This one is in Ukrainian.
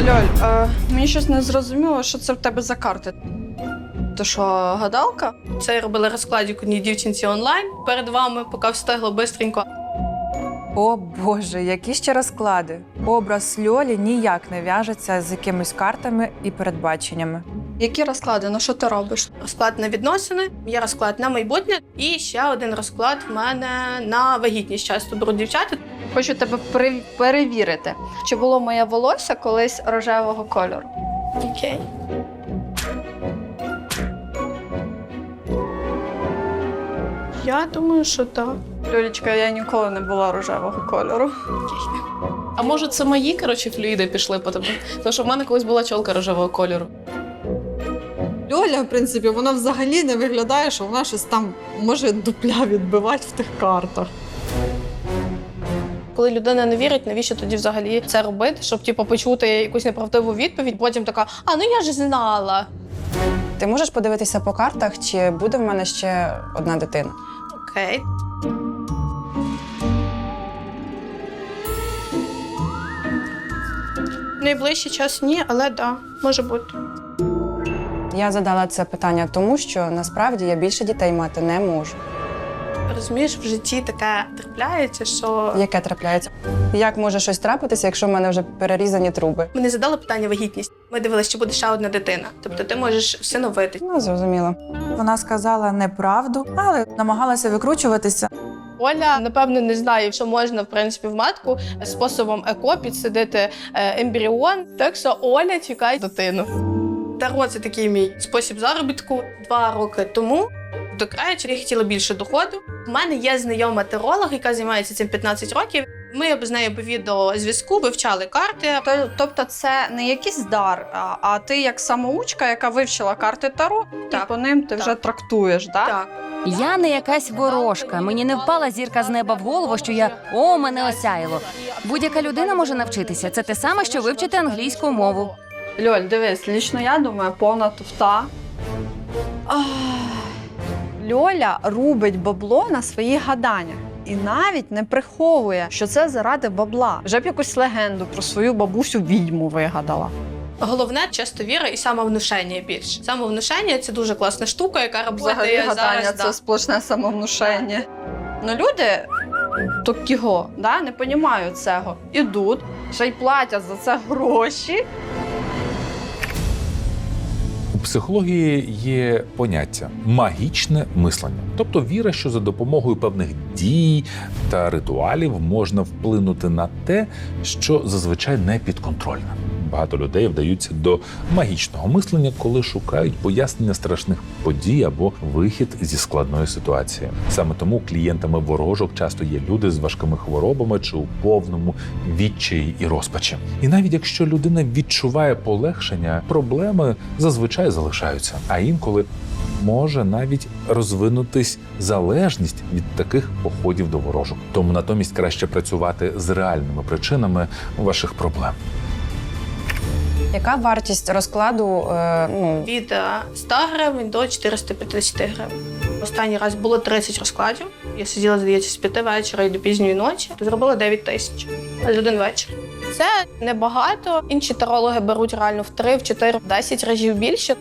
Льоль, е, мені щось не зрозуміло, що це в тебе за карти. То що, гадалка? Це я робила розкладик одній дівчинці онлайн перед вами, поки встигла бистренько. О Боже, які ще розклади. Образ Льолі ніяк не в'яжеться з якимись картами і передбаченнями. Які розклади? Ну що ти робиш? Розклад на відносини, є розклад на майбутнє, і ще один розклад в мене на вагітність. Часто беруть дівчата. Хочу тебе пере- перевірити, чи було моє волосся колись рожевого кольору. Окей. Я думаю, що так. Льолічка, я ніколи не була рожевого кольору. А може, це мої коротше флюїди пішли по тобі? Тому що в мене колись була чолка рожевого кольору. Льоля, в принципі, вона взагалі не виглядає, що вона щось там може дупля відбивати в тих картах. Коли людина не вірить, навіщо тоді взагалі це робити, щоб типу, почути якусь неправдиву відповідь, потім така, а ну я ж знала. Ти можеш подивитися по картах, чи буде в мене ще одна дитина? Окей. Найближчий час ні, але да, може бути. Я задала це питання тому, що насправді я більше дітей мати не можу. Розумієш, в житті таке трапляється, що Яке трапляється? Як може щось трапитися, якщо в мене вже перерізані труби? ми не задали питання вагітність. Ми дивилися, чи буде ще одна дитина. Тобто ти можеш всиновити. Ну, зрозуміло. Вона сказала неправду, але намагалася викручуватися. Оля, напевно, не знає, що можна в принципі в матку способом еко підсадити е, ембріон. Так що Оля чекає дитину. Таро це такий мій спосіб заробітку. Два роки тому до краю я хотіла більше доходу. У мене є знайома теролог, яка займається цим 15 років. Ми з нею по відеозв'язку вивчали карти. То- Тобто це не якийсь дар, а, а ти як самоучка, яка вивчила карти Таро, Так. і по ним ти Так. вже трактуєш, так? Так. Я не якась ворожка. Мені не впала зірка з неба в голову, що я о, мене осяяло. Будь-яка людина може навчитися. Це те саме, що вивчити англійську мову. Льоль, дивись, лічно я думаю, повна туфта. Ах, Льоля рубить бабло на свої гадання. І навіть не приховує, що це заради бабла. Вже б якусь легенду про свою бабусю відьму вигадала. Головне часто віра і самовнушення більше. Самовнушення це дуже класна штука, яка Взагалі гадання зараз. це да. сплошне самовнушення. Ну люди такого, да, не розуміють цього. Ідуть, ще й платять за це гроші. У психології є поняття магічне мислення, тобто віра, що за допомогою певних дій та ритуалів можна вплинути на те, що зазвичай не підконтрольне. Багато людей вдаються до магічного мислення, коли шукають пояснення страшних подій або вихід зі складної ситуації. Саме тому клієнтами ворожок часто є люди з важкими хворобами чи у повному відчаї і розпачі. І навіть якщо людина відчуває полегшення, проблеми зазвичай залишаються, а інколи може навіть розвинутись залежність від таких походів до ворожок. Тому натомість краще працювати з реальними причинами ваших проблем. Яка вартість розкладу? Е, ну, від е, 100 гривень до 450 гривень. Останній раз було 30 розкладів. Я сиділа, здається, з 5 вечора і до пізньої ночі. Зробила 9 тисяч за один вечір. Це небагато. Інші тарологи беруть реально в 3, в 4, в 10 разів більше.